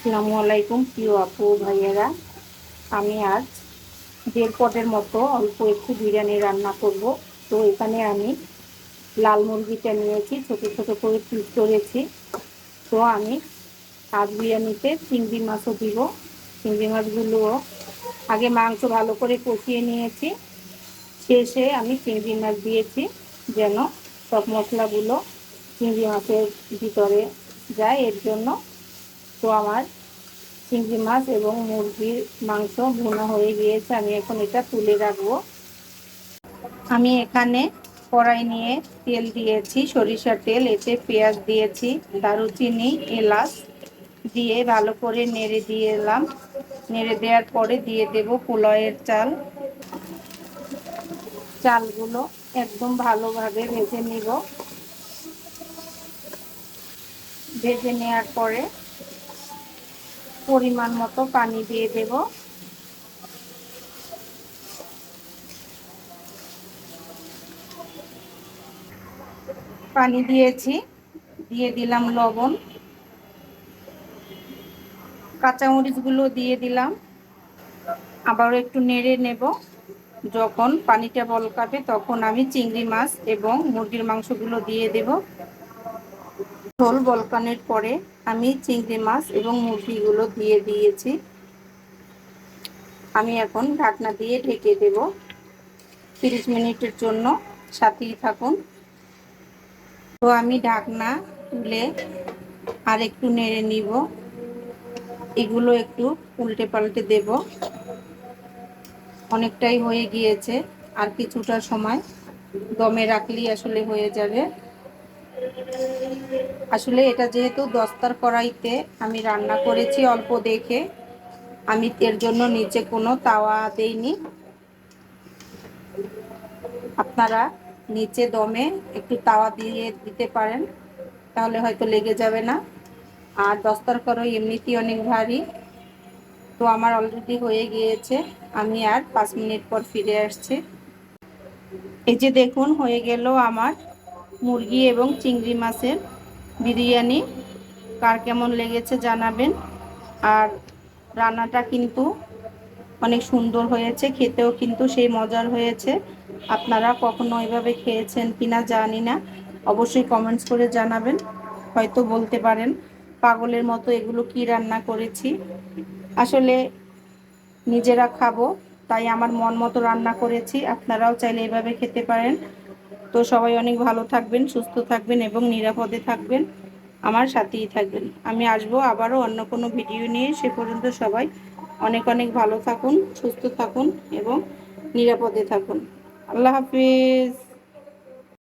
আসসালামু আলাইকুম, প্রিয় আপু, ভাইয়েরা। আমি আজ দেড় পটের মতো অল্প একটু বিরিয়ানি রান্না করব। তো এখানে আমি লাল মুরগিটা নিয়েছি, ছোট ছোট করে পিস করেছি। তো আমি আজ বিরিয়ানিতে চিংড়ি মাছও দিব। চিংড়ি মাছগুলোও আগে মাংস ভালো করে কষিয়ে নিয়েছি। শেষে আমি চিংড়ি মাছ দিয়েছি, যেন সব মশলাগুলো চিংড়ি মাছের ভিতরে যায়। এর জন্য তো আমার চিংড়ি মাছ এবং মুরগির মাংস ভুনা হয়ে গিয়েছে, আমি এখন এটা তুলে রাখব। আমি এখানে কড়াই নিয়ে তেল দিয়েছি, সরিষার তেল, এতে পেঁয়াজ দিয়েছি, দারুচিনি, এলাচ দিয়ে ভালো করে নেড়ে দিয়ে এলাম। নেড়ে দেওয়ার পরে দিয়ে দেব পোলয়ের চাল। চালগুলো একদম ভালোভাবে ভেজে নিব। ভেজে নেওয়ার পরে পরিমাণ মতো পানি দিয়ে দেব। পানি দিয়েছি, দিয়ে দিলাম লবণ। কাঁচামরিচগুলো দিয়ে দিলাম। আবারও একটু নেড়ে নেব। যখন পানিটা বলকাবে তখন আমি চিংড়ি মাছ এবং মুরগির মাংসগুলো দিয়ে দেব। ঝোল বলকানের পরে আমি চিংড়ি মাছ এবং মুরগিগুলো দিয়ে দিয়েছি। আমি এখন ঢাকনা দিয়ে ঢেকে দেব। তিরিশ মিনিটের জন্য সাথেই থাকুন। তো আমি ঢাকনা তুলে আর একটু নেড়ে নিব। এগুলো একটু উল্টে পাল্টে দেব। অনেকটাই হয়ে গিয়েছে, আর কিছুটা সময় দমে রাখলেই আসলে হয়ে যাবে। আসলে এটা যেহেতু দস্তার কড়াইতে আমি রান্না করেছি অল্প দেখে, আমি এর জন্য নিচে কোনো তাওয়া দেইনি। আপনারা নিচে দমে একটু তাওয়া দিয়ে দিতে পারেন, তাহলে হয়তো লেগে যাবে না। আর দস্তার কড়াই এমনিতেই অনেক ভারী, তো আমার অলরেডি হয়ে গিয়েছে। আমি আর পাঁচ মিনিট পর ফিরে আসছি। এই যে দেখুন, হয়ে গেল আমার মুরগি এবং চিংড়ি মাছের বিরিয়ানি। কার কেমন লেগেছে জানাবেন। আর রান্নাটা কিন্তু অনেক সুন্দর হয়েছে, খেতেও কিন্তু সেই মজার হয়েছে। আপনারা কখনো এভাবে খেয়েছেন কিনা জানি না। অবশ্যই কমেন্টস করে জানাবেন, হয়তো বলতে পারেন পাগলের মতো এগুলো কি রান্না করেছি। আসলে নিজেরা খাব, তাই আমার মন মতো রান্না করেছি, আপনারাও চাইলে এভাবে খেতে পারেন। তো সবাই অনেক ভালো থাকবেন, সুস্থ থাকবেন এবং নিরাপদে থাকবেন। আমার সাথেই থাকবেন। আমি আসব আবারও অন্য কোনো ভিডিও নিয়ে। সে পর্যন্ত সবাই অনেক অনেক ভালো থাকুন, সুস্থ থাকুন এবং নিরাপদে থাকুন। আল্লাহ হাফিজ।